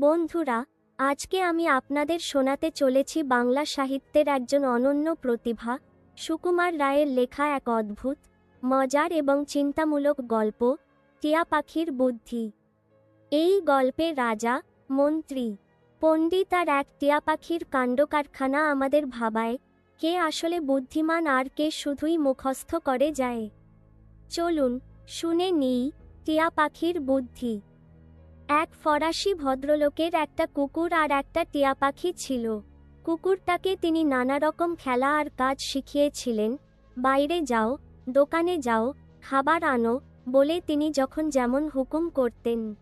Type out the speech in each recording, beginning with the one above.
বন্ধুরা, আজকে আমি আপনাদের শোনাতে চলেছি বাংলা সাহিত্যের একজন অনন্য প্রতিভা, সুকুমার রায়ের লেখা এক অদ্ভুত, মজার এবং চিন্তামূলক গল্প, টিয়া পাখির বুদ্ধি। এই গল্পে রাজা, মন্ত্রী, পণ্ডিত আর এক টিয়া পাখির কাণ্ডকারখানা আমাদের ভাবায়, কে আসলে বুদ্ধিমান আর কে শুধুই মুখস্থ করে যায়। চলুন, শুনে নিই, টিয়া পাখির বুদ্ধি। এক ফরাসি ভদ্রলোকের একটা কুকুর আর একটা টিয়া পাখি ছিল। কুকুরটাকে তিনি নানা রকম খেলা আর কাজ শিখিয়েছিলেন, বাইরে যাও, দোকানে যাও, খাবার আনো, বলে তিনি যখন যেমন হুকুম করতেন।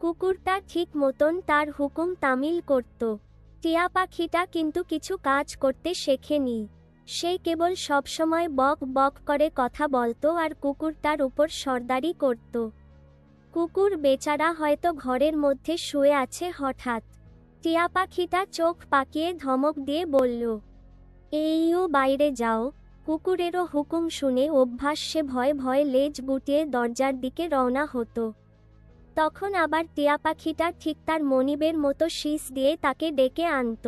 কুকুরটা ঠিক মতন তার হুকুম তামিল করত। টিয়া পাখিটা কিন্তু কিছু কাজ করতে শেখেনি। সে কেবল সবসময় বক বক করে কথা বলতো আর কুকুরটার উপর সর্দারি করত। কুকুর বেচারা হয়তো ঘরের মধ্যে শুয়ে আছে হঠাৎ। টিয়া পাখিটা চোখ পাকিয়ে ধমক দিয়ে বলল, এইও বাইরে যাও। কুকুরেরও হুকুম শুনে অভ্যাস সে ভয়ে ভয়ে লেজ গুটিয়ে দরজার দিকে রওনা হতো। তখন আবার টিয়া পাখিটা ঠিক তার মনিবের মতো শীষ দিয়ে তাকে ডেকে আনত।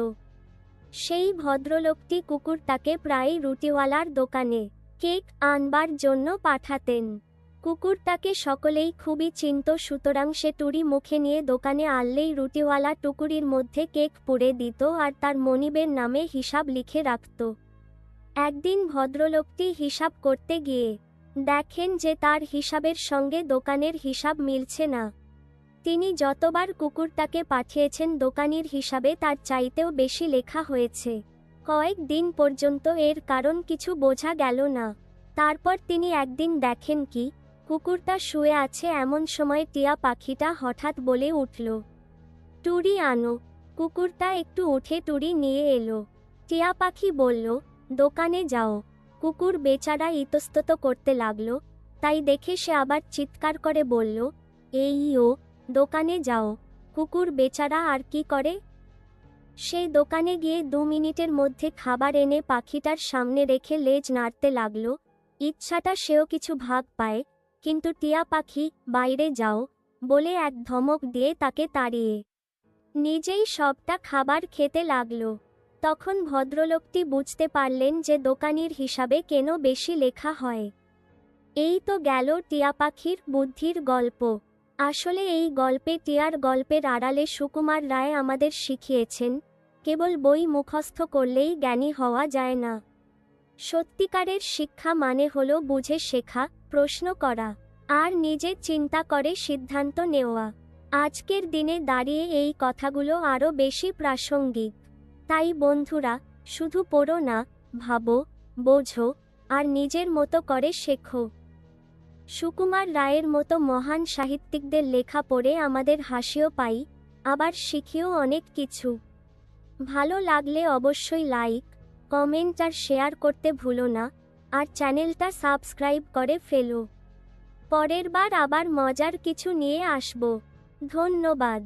সেই ভদ্রলোকটি কুকুরটাকে প্রায় রুটিওয়ালার দোকানে কেক আনবার জন্য পাঠাতেন। কুকুরটাকে সকলেই খুবই চিনত সুতরাং সে টুরি মুখে নিয়ে দোকানে আনলেই রুটিওয়ালা টুকুরির মধ্যে কেক পুড়ে দিত আর তার মনিবের নামে হিসাব লিখে রাখত। একদিন ভদ্রলোকটি হিসাব করতে গিয়ে, দেখেন যে তার হিসাবের সঙ্গে দোকানের হিসাব মিলছে না। তিনি যতবার কুকুরটাকে পাঠিয়েছেন, দোকানির হিসাবে তার চাইতেও বেশি লেখা হয়েছে। কয়েক দিন পর্যন্ত এর কারণ কিছু বোঝা গেল না। তারপর তিনি একদিন দেখেন কি কুকুরটা শুয়ে আছে এমন সময় টিয়া পাখিটা হঠাৎ বলে উঠল টুরি আনো। কুকুরটা একটু উঠে টুরি নিয়ে এলো। টিয়া পাখি বলল, দোকানে যাও। কুকুর বেচারা ইতস্তত করতে লাগল, তাই দেখে সে আবার চিৎকার করে বলল, এই ও, দোকানে যাও। কুকুর বেচারা আর কি করে? সেই দোকানে গিয়ে দু মিনিটের মধ্যে খাবার এনে পাখিটার সামনে রেখে লেজ নাড়তে লাগল। ইচ্ছাটা সেও কিছু ভাগ পায় কিন্তু টিয়া পাখি, বাইরে যাও, বলে এক ধমক দিয়ে তাকে তাড়িয়ে। নিজেই সবটা খাবার খেতে লাগল। তখন ভদ্রলোকটি বুঝতে পারলেন যে দোকানির হিসাবে কেন বেশি লেখা হয়। এই তো গেল টিয়া পাখির বুদ্ধির গল্প। আসলে এই গল্পে টিয়ার গল্পের আড়ালে সুকুমার রায় আমাদের শিখিয়েছেন, কেবল বই মুখস্থ করলেই জ্ঞানী হওয়া যায় না। সত্যিকারের শিক্ষা মানে হলো বুঝে শেখা, প্রশ্ন করা, আর নিজে চিন্তা করে সিদ্ধান্ত নেওয়া। আজকের দিনে দাঁড়িয়ে এই কথাগুলো আরও বেশি প্রাসঙ্গিক। তাই বন্ধুরা, শুধু পড়ো না, ভাবো, বোঝো, আর নিজের মতো করে শেখো। সুকুমার রায়ের মতো মহান সাহিত্যিকদের লেখা পড়ে আমাদের হাসিও পাই, আবার শিখিও অনেক কিছু। ভালো লাগলে অবশ্যই লাইক কমেন্ট আর শেয়ার করতে ভুলো না, আর চ্যানেলটা সাবস্ক্রাইব করে ফেলো। পরের বার আবার মজার কিছু নিয়ে আসব। ধন্যবাদ।